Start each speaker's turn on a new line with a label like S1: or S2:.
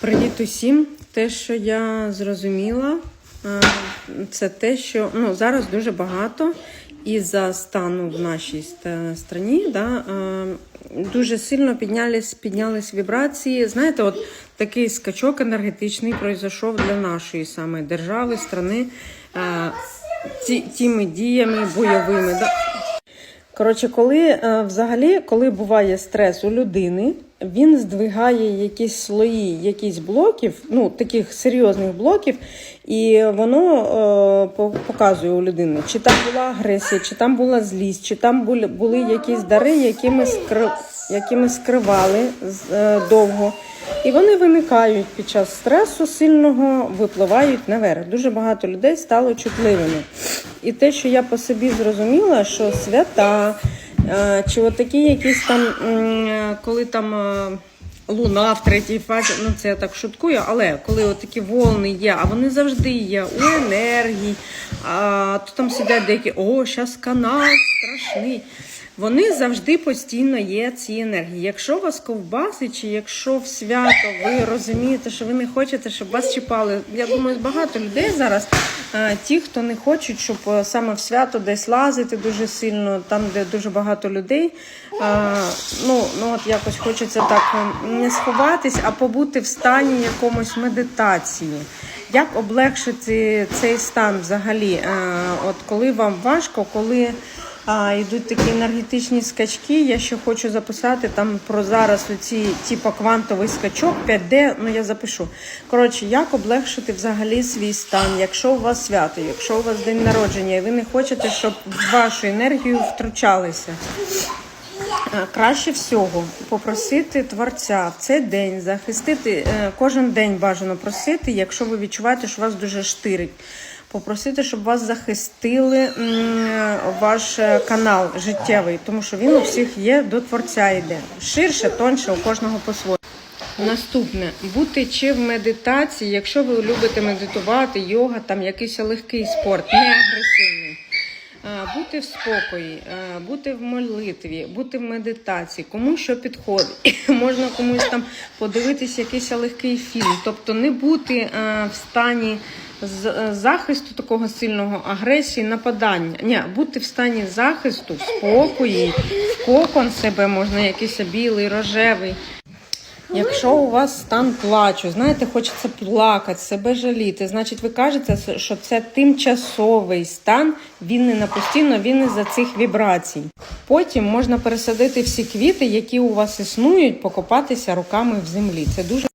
S1: Привіт усім. Те, що я зрозуміла, е, це те, що ну, зараз дуже багато із-за стану в нашій страні, да, е, дуже сильно піднялись, піднялись вібрації. Знаєте, от такий скачок енергетичний пройшов для нашої саме держави, страни е, ті, тими діями бойовими. Да. Коротше, коли е, взагалі, коли буває стрес у людини, він здвигає якісь слої, якісь блоків, ну таких серйозних блоків, і воно е, показує у людини, чи там була агресія, чи там була злість, чи там були, були якісь дари, які ми, скри, які ми скривали е, довго. І вони виникають під час стресу сильного, випливають наверх. Дуже багато людей стало чутливими. І те, що я по собі зрозуміла, що свята, чи от такі якісь там, коли там е, луна в третій фазі, ну це я так шуткую, але коли такі волни є, а вони завжди є у енергії, а то там сидять деякі, о, зараз канал страшний. Вони завжди постійно є ці енергії. Якщо вас ковбасить, чи якщо в свято ви розумієте, що ви не хочете, щоб вас чіпали. Я думаю, багато людей зараз, е, ті, хто не хочуть, щоб е, саме в свято десь лазити дуже сильно, там, де дуже багато людей. е, Ну, ну от якось хочеться так не сховатись, а побути в стані якомусь медитації. Як облегшити цей стан взагалі? От коли вам важко, коли а, йдуть такі енергетичні скачки. Я ще хочу записати там про зараз оці, типу квантовий скачок 5D, ну я запишу. Коротше, як облегшити взагалі свій стан, якщо у вас свято, якщо у вас день народження, і ви не хочете, щоб в вашу енергію втручалися. Краще всього попросити творця в цей день захистити е, кожен день бажано просити, якщо ви відчуваєте, що вас дуже штирить. Попросити, щоб вас захистили ваш е, канал життєвий, тому що він у всіх є до творця йде. Ширше, тонше, у кожного по-своєму. Наступне бути чи в медитації, якщо ви любите медитувати, йога, там якийсь легкий спорт, не агресивний. А, Бути в спокої, бути в молитві, бути в медитації, кому що підходить. Можна комусь там подивитися якийсь легкий фільм, тобто не бути в стані е, захисту такого сильного агресії, нападання. Ні, бути в стані захисту, в спокої, в кокон себе можна якийсь білий, рожевий. Якщо у вас стан плачу, знаєте, хочеться плакати, себе жаліти, значить ви кажете, що це тимчасовий стан, він не на постійно, він із-за цих вібрацій. Потім можна пересадити всі квіти, які у вас існують, покопатися руками в землі. Це дуже